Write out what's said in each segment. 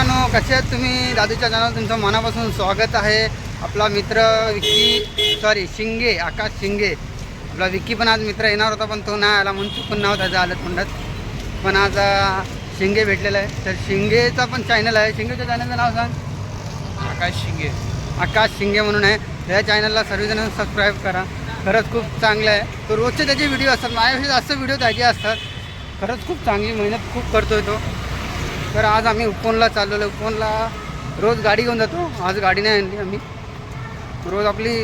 मित्रांनो कसे आहेत तुम्ही? दादूच्या चॅनल तुमचं मनापासून स्वागत आहे. आपला मित्र विक्की सॉरी शिंगे आकाश शिंगे. आपला विक्की पण आज मित्र येणार होता पण तो नाही आला म्हणून चुकून नाव त्याचं आलं तोंडात. पण आज शिंगे भेटलेला आहे. तर शिंगेचा पण चॅनल आहे. शिंगेच्या चॅनलचं नाव सांग. आकाश शिंगे. आकाश शिंगे म्हणून आहे. त्या चॅनलला सर्वजण सबस्क्राईब करा. खरंच खूप चांगलं आहे. तो रोजचे त्याचे व्हिडिओ असतात. माझ्यापेक्षा जास्त व्हिडिओ त्याचे असतात. खरंच खूप चांगली मेहनत खूप करतोय तो. तर आज आम्ही उपवनला चाललेलो उपवनला रोज गाडी घेऊन जातो. आज गाडी नाही आणली आम्ही. रोज आपली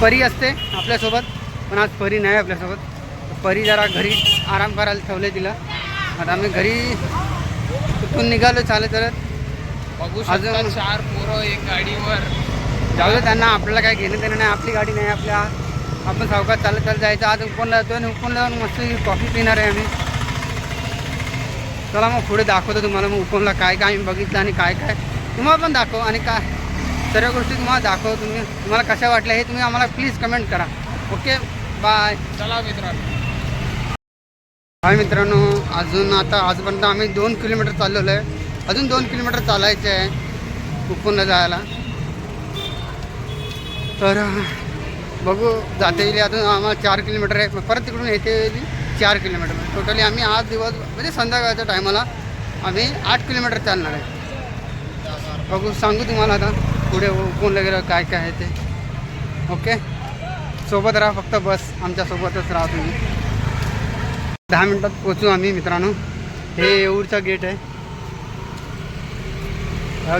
परी असते आपल्यासोबत पण आज परी नाही आपल्यासोबत. परी जरा घरी आराम करायला ठेवले तिला. आता आम्ही घरी तिथून निघालो चालत चालत. अजून- चार पोरं एक गाडीवर. जाऊ त्यांना आपल्याला काय घेणं देणं नाही. आपली गाडी नाही आपल्या. आपण सावकाश चालत चालत जायचं. आज उपनला जातो आणि उपनला जाऊन मस्त कॉफी पिणार आहे आम्ही. चला मग पुढे दाखवतो तुम्हाला मग उपनला काय काय आम्ही बघितलं आणि काय काय. तुम्हाला पण दाखव आणि काय. सर्व गोष्टी तुम्हाला दाखव. तुम्ही तुम्हाला कशा वाटल्या हे तुम्ही आम्हाला प्लीज कमेंट करा. ओके बाय चला मित्रांनो. हाय मित्रांनो अजून आता आजपर्यंत आम्ही दोन किलोमीटर चाललेलो आहे अजून दोन किलोमीटर चालायचे आहे उपनला जायला. तर बघू जाते येईल. अजून आम्हाला चार किलोमीटर आहे. परत तिकडून येते येईल. चार किलोमीटर. टोटली आम्ही आज दिवस म्हणजे संध्याकाळच्या टायमाला आम्ही आठ किलोमीटर चालणार आहे. बघू सांगू तुम्हाला आता पुढे कोण वगैरे काय काय आहे ते. ओके सोबत राहा फक्त बस आमच्यासोबतच राहा तुम्ही. दहा मिनटात पोचू आम्ही मित्रांनो. हे येऊरचा गेट आहे.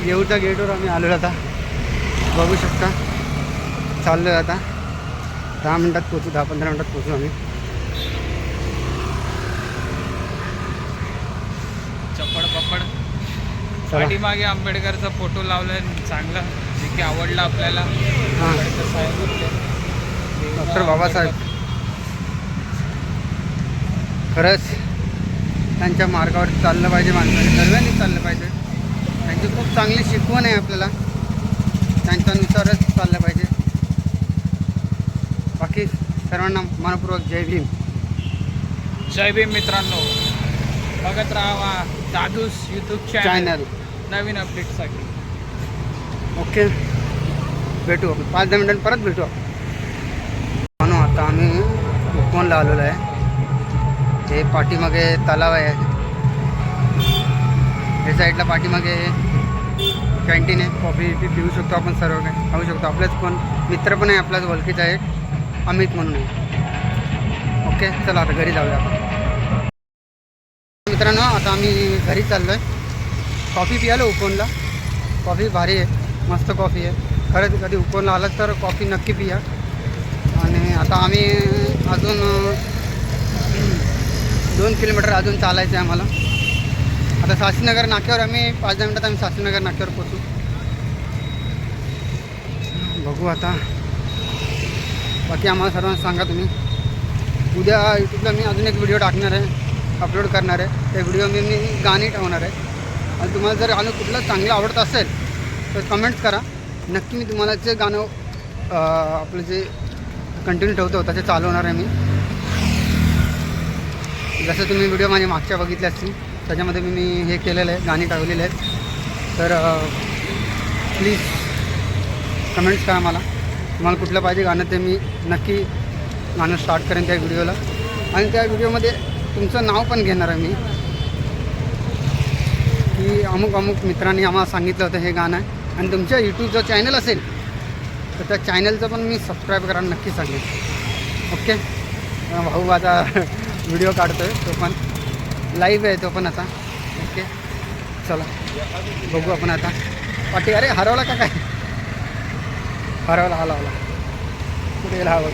येऊरच्या गेटवर आम्ही आलो आता. बघू शकता. चाललो आहे आता. दहा मिनटात पोचू दहा पंधरा मिनटात पोचू आम्ही. पाठीमागे आंबेडकरचा फोटो लावलाय चांगला जे की आवडला आपल्याला. हां. आंबेडकर साहेब होते. डॉक्टर बाबासाहेब. खरंच त्यांच्या मार्गावर चाललं पाहिजे माणसाने सर्वांनी चाललं पाहिजे. त्यांची खूप चांगली शिकवण आहे आपल्याला. त्यांच्यानुसारच चाललं पाहिजे. बाकी सर्वांना मनपूर्वक जय भीम. जय भीम मित्रांनो. बघत राहा दादूस युट्यूब चॅनल नवीन अपडेटसाठी ओके. भेटू आपण. पाच दहा मिनिटांनी परत भेटू आपण. आता आम्ही उपवनला आलेलो आहे. हे पाठीमागे तलाव आहे. हे साईडला पाठीमागे कॅन्टीन आहे. कॉफी पिऊ शकतो आपण सर्व काय खाऊ शकतो. आपल्याच पण मित्र पण आहे. आपल्याच ओळखीचा आहे. अमित म्हणून आहे. ओके. चला आता घरी जाऊया आपण. मित्रांनो आता आम्ही घरी चाललो आहे कॉफी पियालो उपवनला कॉफी भारी आहे मस्त कॉफी आहे. खरंच कधी उपवनला आलात तर कॉफी नक्की पिया. आणि आता आम्ही अजून दोन किलोमीटर अजून चालायचं आहे आम्हाला. आता सासीनगर नाक्यावर आम्ही पाच दहा मिनटात आम्ही शास्त्रीनगर नाक्यावर पोचू बघू आता. बाकी आम्हाला सर्वांना सांगा तुम्ही. उद्या यूट्यूबला मी अजून एक व्हिडिओ टाकणार आहे. अपलोड करणार आहे. त्या व्हिडिओमध्ये मी गाणी ठेवणार आहे. आणि तुम्हाला जर गाणं कुठलं चांगलं आवडत असेल तर कमेंट्स करा. नक्की मी तुम्हाला जे गाणं आपलं जे कंटिन्यू ठेवतो त्याचे चालवणार आहे मी. जसं तुम्ही व्हिडिओ माझे मागच्या बघितल्या असतील त्याच्यामध्ये मी मी हे केलेलं आहे गाणी ठेवलेले आहेत. तर प्लीज कमेंट्स करा मला. तुम्हाला कुठलं पाहिजे गाणं ते मी नक्की गाणं स्टार्ट करेन त्या व्हिडिओला आणि त्या व्हिडिओमध्ये तुमचं नाव पण घेणार आहे मी. की अमुक अमुक मित्रांनी आम्हाला सांगितलं होतं हे गाणं. आहे आणि तुमच्या यूट्यूबचं चॅनल असेल तर त्या चॅनलचं पण मी सबस्क्राईब करायला नक्की सांगेन. ओके भाऊ माझा व्हिडिओ काढतो आहे तो पण लाईव्ह आहे तो पण आता. ओके चला बघू आपण आता. पाठी अरे हरवला का काय? हरवला हरवला. कुठे गेला हा बघ.